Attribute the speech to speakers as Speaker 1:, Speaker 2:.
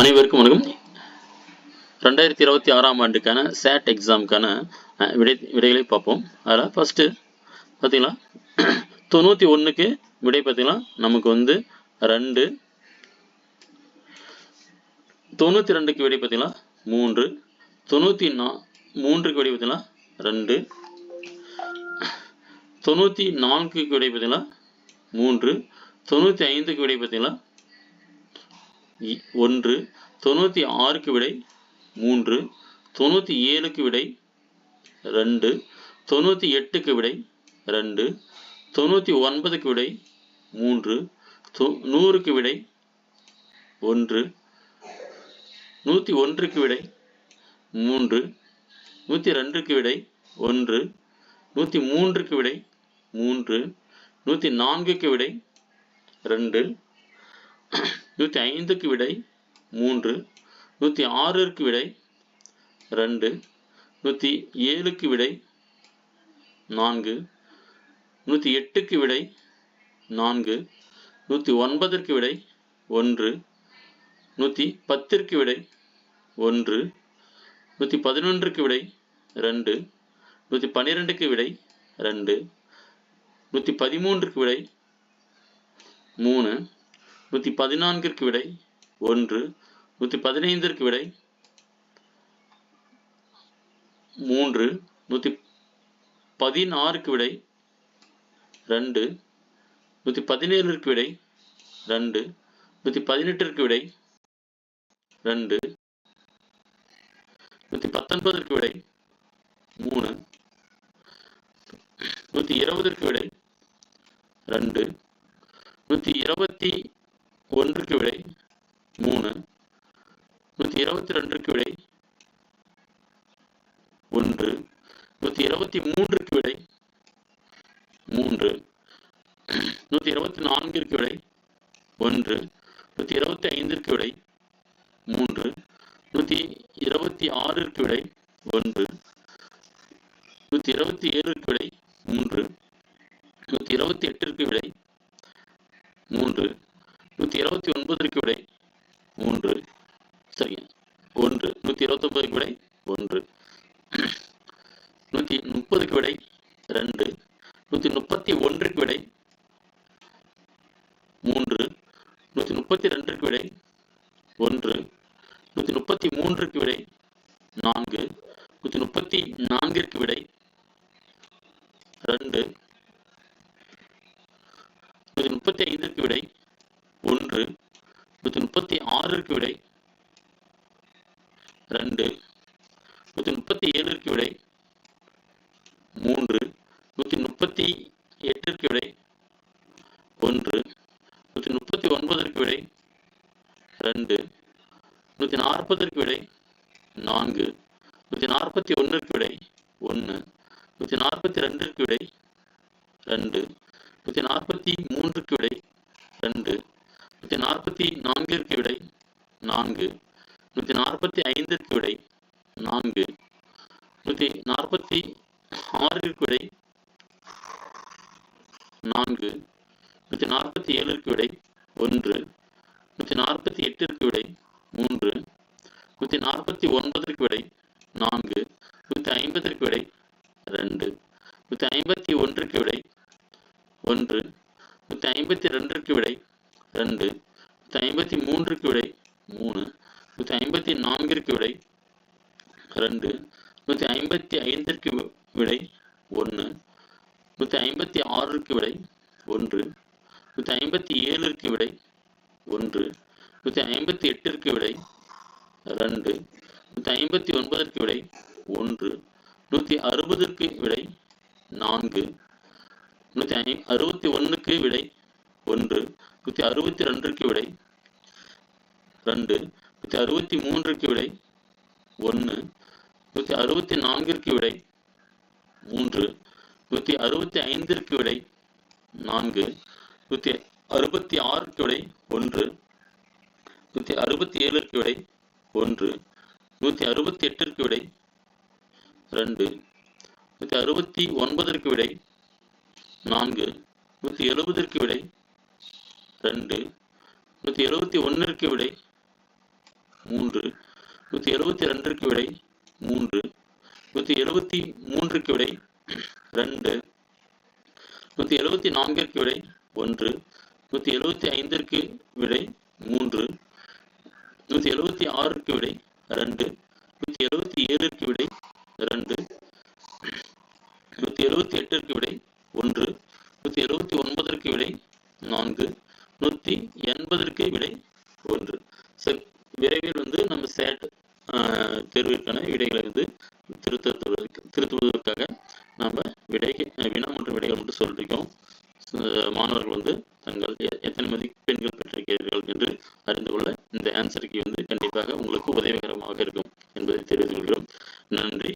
Speaker 1: அனைவருக்கும் வணக்கம். ரெண்டாயிரத்தி இருபத்தி ஆறாம் ஆண்டுக்கான சேட் எக்ஸாமுக்கான விடை விடைகளை பார்ப்போம். அதில் ஃபஸ்ட்டு பார்த்தீங்களா? தொண்ணூற்றி ஒன்றுக்கு விடை பார்த்தீங்கன்னா நமக்கு வந்து ரெண்டு. தொண்ணூற்றி ரெண்டுக்கு விடை பார்த்தீங்கன்னா மூன்று. தொண்ணூற்றி நா மூன்றுக்கு விடை பார்த்தீங்கன்னா ரெண்டு. தொண்ணூற்றி நான்குக்கு விடை பார்த்தீங்கன்னா மூன்று. தொண்ணூற்றி ஐந்துக்கு விடை பார்த்தீங்கன்னா ஒன்று தொண்ணூற்றி ஆறுக்கு விடை மூன்று தொண்ணூற்றி ஏழுக்கு விடை ரெண்டு தொண்ணூற்றி எட்டுக்கு விடை ரெண்டு தொண்ணூற்றி ஒன்பதுக்கு விடை மூன்று தொ நூறுக்கு விடை ஒன்று நூற்றி ஒன்றுக்கு விடை மூன்று நூற்றி ரெண்டுக்கு விடை ஒன்று நூற்றி மூன்றுக்கு விடை மூன்று நூற்றி நான்குக்கு விடை ரெண்டு நூற்றி ஐந்துக்கு விடை மூன்று நூற்றி ஆறுக்கு விடை ரெண்டு நூற்றி ஏழுக்கு விடை நான்கு நூற்றி எட்டுக்கு விடை நான்கு நூற்றி ஒன்பதற்கு விடை ஒன்று நூற்றி பத்திற்கு விடை ஒன்று நூற்றி பதினொன்றுக்கு விடை ரெண்டு நூற்றி பன்னிரெண்டுக்கு விடை ரெண்டு நூற்றி பதிமூன்றுக்கு விடை மூணு நூற்றி பதினான்கிற்கு விடை ஒன்று நூற்றி பதினைந்திற்கு விடை மூன்று நூற்றி பதினாறுக்கு விடை ரெண்டு நூற்றி பதினேழுக்கு விடை ரெண்டு நூற்றி பதினெட்டிற்கு விடை ரெண்டு நூற்றி பத்தொன்பதற்கு விடை மூணு நூற்றி இருபதற்கு விடை ரெண்டு நூற்றி இருபத்தி ஒன்றுக்கு விடை மூணு. நூற்றி இருபத்தி ரெண்டுக்கு விடை ஒன்று. நூற்றி இருபத்தி மூன்றுக்கு விடை மூன்று. நூற்றி இருபத்தி நான்கிற்கு விடை ஒன்று. நூற்றி இருபத்தி ஐந்திற்கு விடை மூன்று. நூற்றி இருபத்தி ஆறிற்கு விடை ஒன்று. நூற்றி இருபத்தி ஏழுக்கு விடை மூன்று. நூற்றி இருபத்தி எட்டிற்கு விடை மூன்று. நூற்றி இருபத்தி ஒன்பதற்கு விடை. மூன்று. சரிங்க ஒன்று. நூற்றி இருபத்தொன்பதுக்கு விடை. ஒன்று. நூற்றி முப்பதுக்கு விடை. ரெண்டு. நூற்றி முப்பத்தி ஒன்றுக்கு விடை. மூன்று. நூற்றி முப்பத்தி ரெண்டுக்கு விடை. ஒன்று. நூற்றி முப்பத்தி மூன்றுக்கு விடை. நான்கு. நூற்றி முப்பத்தி நான்கிற்கு விடை. ரெண்டு. நூற்றி முப்பத்தி ஐந்திற்கு விடை. முப்பத்தி ஆறிற்கு விடை. ரெண்டு நூற்றி முப்பத்தி ஏழிற்கு விடை. மூன்று நூற்றி முப்பத்தி எட்டிற்கு விடை. ஒன்று நூற்றி முப்பத்தி ஒன்பதற்கு விடை. ரெண்டு நூற்றி நாற்பதற்கு விடை. நான்கு நூற்றி நாற்பத்தி ஒன்றுக்கு விடை. ஒன்று நூற்றி நாற்பத்தி ரெண்டிற்கு விடை. ரெண்டு நூற்றி நாற்பத்தி மூன்றுக்கு விடை. ரெண்டு நூற்றி நாற்பத்தி நான்கிற்கு விடை நான்கு. நூற்றி நாற்பத்தி ஐந்திற்கு விடை நான்கு. நூற்றி நாற்பத்தி ஆறிற்கு விடை நான்கு. நூற்றி நாற்பத்தி ஏழிற்கு விடை ஒன்று. நூற்றி நாற்பத்தி எட்டிற்கு விடை மூன்று. நூற்றி நாற்பத்தி ஒன்பதற்கு விடை நான்கு. நூற்றி ஐம்பதற்கு விடை ரெண்டு. நூற்றி ஐம்பத்தி ஒன்றுக்கு விடை ஒன்று. நூற்றி ஐம்பத்தி ரெண்டிற்கு விடை ரெண்டு நூற்றி ஐம்பத்தி மூன்றுக்கு விடை மூணு நூற்றி ஐம்பத்தி நான்கிற்கு விடை ரெண்டு நூற்றி ஐம்பத்தி ஐந்திற்கு விடை ஒன்று நூற்றி ஐம்பத்தி ஆறுக்கு விடை ஒன்று நூற்றி ஐம்பத்தி ஏழிற்கு விடை ஒன்று நூற்றி ஐம்பத்தி எட்டிற்கு விடை ரெண்டு நூற்றி ஐம்பத்தி ஒன்பதற்கு விடை ஒன்று நூற்றி அறுபதற்கு விடை நான்கு நூற்றி ஐ அறுபத்தி ஒன்றுக்கு விடை ஒன்று நூற்றி அறுபத்தி ரெண்டுக்கு விடை. ரெண்டு நூற்றி அறுபத்தி மூன்றுக்கு விடை. ஒன்று நூற்றி அறுபத்தி நான்கிற்கு விடை. மூன்று நூற்றி அறுபத்தி ஐந்திற்கு விடை. நான்கு நூற்றி அறுபத்தி ஆறுக்கு விடை. ஒன்று நூற்றி அறுபத்தி ஏழுக்கு விடை. ஒன்று நூற்றி அறுபத்தி எட்டிற்கு விடை. ரெண்டு நூற்றி அறுபத்தி ஒன்பதற்கு விடை. நான்கு நூற்றி எழுபதற்கு விடை. ரெண்டு நூற்றி எழுபத்தி ஒன்றிற்கு விடை மூன்று. நூற்றி எழுபத்தி ரெண்டிற்கு விடை மூன்று. நூற்றி எழுபத்தி மூன்றுக்கு விடை ரெண்டு. நூற்றி எழுபத்தி நான்கிற்கு விடை ஒன்று. நூற்றி எழுபத்தி ஐந்திற்கு விடை மூன்று. நூற்றி எழுபத்தி ஆறுக்கு விடை ரெண்டு. நூற்றி எழுபத்தி ஏழுக்கு விடை ரெண்டு. நூற்றி எழுபத்தி எட்டிற்கு விடை ஒன்று நூற்றி எழுபத்தி ஒன்பதற்கு விடை நான்கு நூற்றி எண்பதற்கு விடை ஒன்று சரி விரைவில் சேட் தேர்விற்கான விடைகளை வந்து திருத்துவதற்கு திருத்துவதற்காக நம்ம விடை வினா மற்றும் விடைகள் மட்டும் சொல்லியிருக்கோம் மாணவர்கள் வந்து தங்கள் எத்தனை மதிப்பெண்கள் பெற்றிருக்கிறீர்கள் என்று அறிந்து கொள்ள இந்த ஆன்சருக்கு வந்து கண்டிப்பாக உங்களுக்கு உதவிகரமாக இருக்கும் என்பதை தெரிவித்துக் கொள்கிறோம். நன்றி.